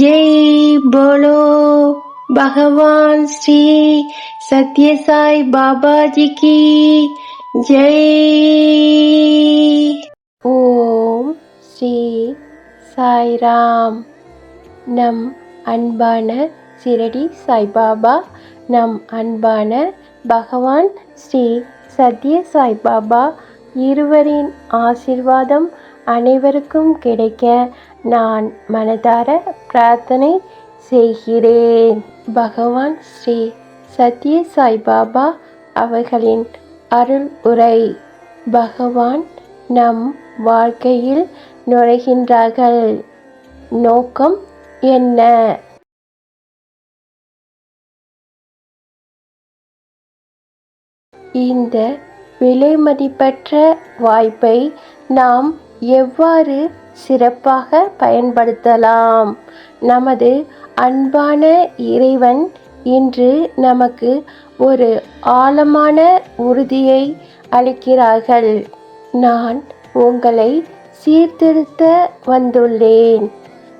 Jai polo பகவான் ஸ்ரீ சத்யசாய் பாபாஜி கி ஜெய். ஓம் ஸ்ரீ சாய்ராம் நம் அன்பான சிரடி சாய்பாபா நம் அன்பான பகவான் ஸ்ரீ சத்ய சாய்பாபா இருவரின் ஆசிர்வாதம் அனைவருக்கும் கிடைக்க நான் மனதார பிரார்த்தனை செய்கிறேன். பகவான் ஸ்ரீ சத்ய சாய்பாபா அவர்களின் அருள் உரை. பகவான் நம் வாழ்க்கையில் நுழைகின்றார்கள். நோக்கம் என்ன? இந்த விலைமதிப்பற்ற வாய்ப்பை நாம் எவ்வாறு சிறப்பாக பயன்படுத்தலாம்? நமது அன்பான இறைவன் இன்று நமக்கு ஒரு ஆழமான உறுதியை அளிக்கிறார்கள். நான் உங்களை சீர்திருத்த வந்துள்ளேன்.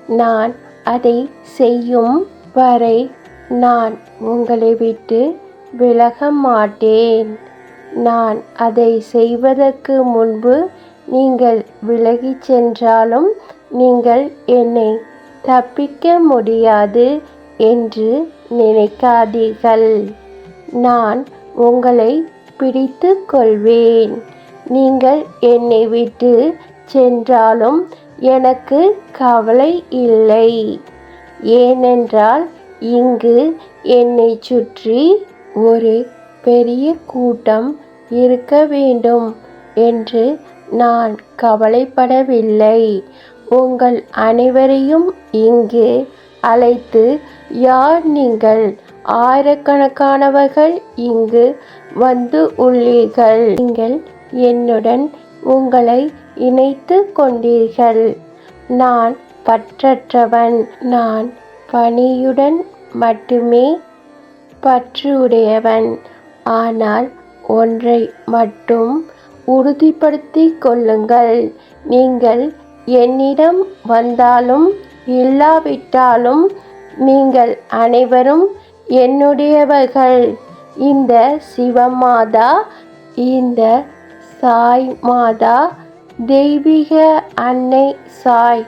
நான் அதை செய்யும் வரை நான் உங்களை விட்டு விலக மாட்டேன். நான் அதை செய்வதற்கு முன்பு நீங்கள் விலகிச் சென்றாலும் நீங்கள் என்னை தப்பிக்க முடியாது என்று நினைக்காதீர்கள். நான் உங்களை பிடித்து கொள்வேன். நீங்கள் என்னை விட்டு சென்றாலும் எனக்கு கவலை இல்லை. ஏனென்றால் இங்கு என்னை சுற்றி ஒரு பெரிய கூட்டம் இருக்க வேண்டும் என்று நான் கவலைப்படவில்லை. உங்கள் அனைவரையும் இங்கு அழைத்து யார் நீங்கள்? ஆயிரக்கணக்கானவர்கள் இங்கு வந்து உள்ளீர்கள். நீங்கள் என்னுடன் உங்களை இணைத்து கொண்டீர்கள். நான் பற்றற்றவன். நான் பணியுடன் மட்டுமே பற்று உடையவன் ஆனால் ஒன்றை மட்டும் உறுதிப்படுத்திக் கொள்ளுங்கள். நீங்கள் என்னிடம் வந்தாலும் இல்லாவிட்டாலும் நீங்கள் அனைவரும் என்னுடையவர்கள். இந்த சிவமாதா இந்த சாய் மாதா தெய்வீக அன்னை சாய்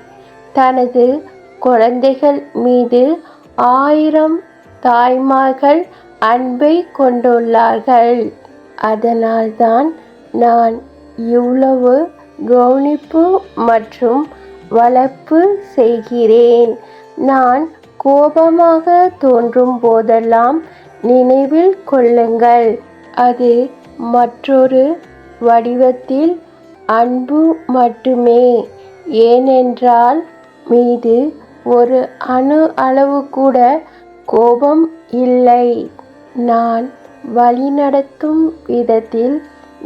தனது குழந்தைகள் மீது ஆயிரம் தாய்மார்கள் அன்பை கொண்டுள்ளார்கள். அதனால்தான் நான் இவ்வளவு கவனிப்பு மற்றும் வளர்ப்பு செய்கிறேன். நான் கோபமாக தோன்றும் போதெல்லாம் நினைவில் கொள்ளுங்கள். அது மற்றொரு வடிவத்தில் அன்பு மட்டுமே. ஏனென்றால் மீது ஒரு அணு அளவு கூட கோபம் இல்லை. நான் வழிநடத்தும் விதத்தில்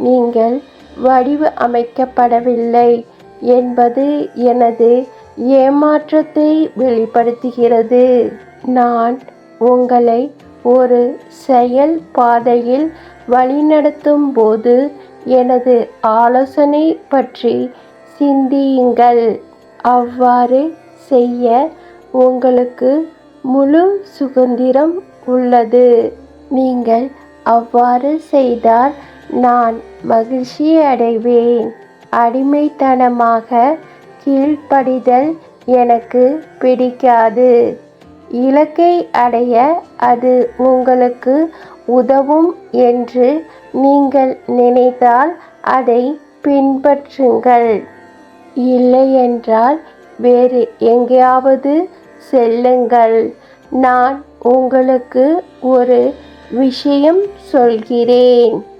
நீங்கள் வடிவு அமைக்கப்படவில்லை என்பது எனது ஏமாற்றத்தை வெளிப்படுத்துகிறது. நான் உங்களை ஒரு செயல் பாதையில் வழிநடத்தும் போது எனது ஆலோசனை பற்றி சிந்தியுங்கள். அவ்வாறு செய்ய உங்களுக்கு முழு சுதந்திரம் உள்ளது. நீங்கள் அவ்வாறு செய்தால் நான் மகிழ்ச்சி அடைவேன். அடிமைத்தனமாக கீழ்ப்படிதல் எனக்கு பிடிக்காது. இலக்கை அடைய அது உங்களுக்கு உதவும் என்று நீங்கள் நினைத்தால் அதை பின்பற்றுங்கள். இல்லையென்றால் வேறு எங்கேயாவது செல்லுங்கள். நான் உங்களுக்கு ஒரு விஷயம் சொல்கிறேன்.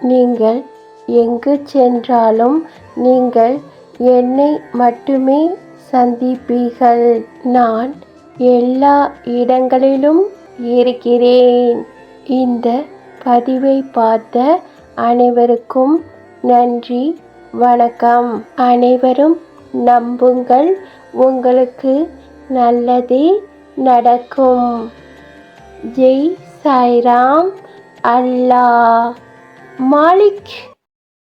நீங்கள் எங்கு சென்றாலும் நீங்கள் என்னை மட்டுமே சந்திப்பீர்கள். நான் எல்லா இடங்களிலும் இருக்கிறேன். இந்த பதிவை பார்த்த அனைவருக்கும் நன்றி வணக்கம். அனைவரும் நம்புங்கள். உங்களுக்கு நல்லதே நடக்கும். ஜெய் சாய்ராம் அல்லாஹ். Malik